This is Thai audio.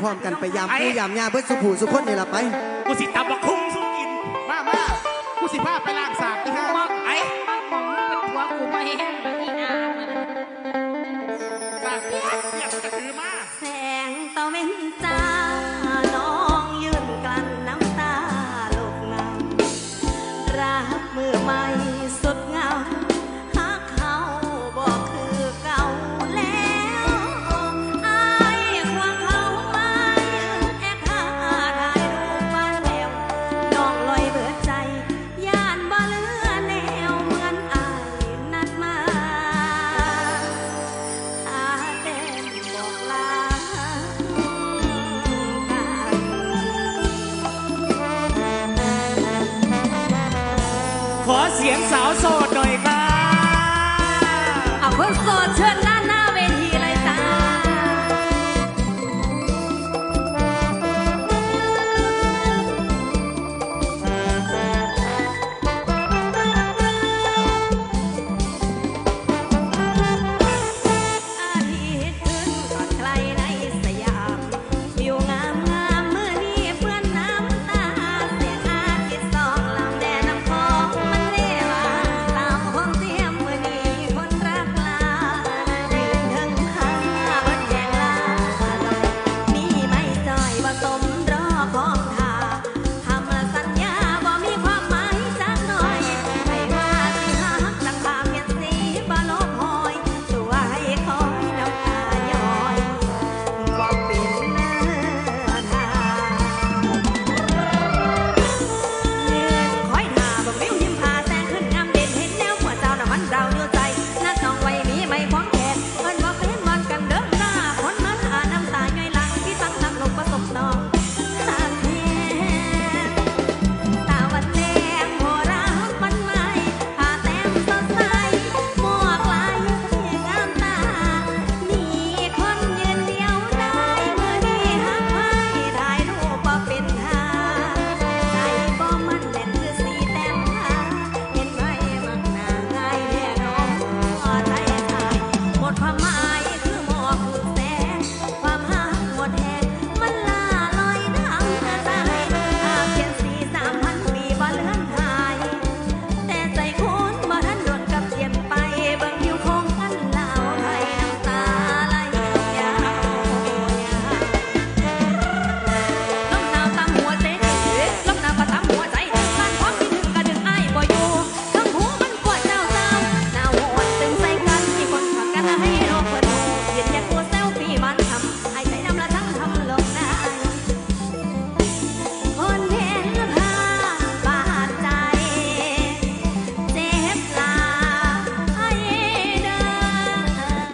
พร้อมกันไปยามผู้ยามยาเบิดสุผูสุคนนี่ล่ะไป กูสิตับักคุ้งสุกิน มามากูสิพาไปล้างสาบที่ห้า เสียงสาวโสดหน่อยครับ เนื้อใจนัดน้องไว้มี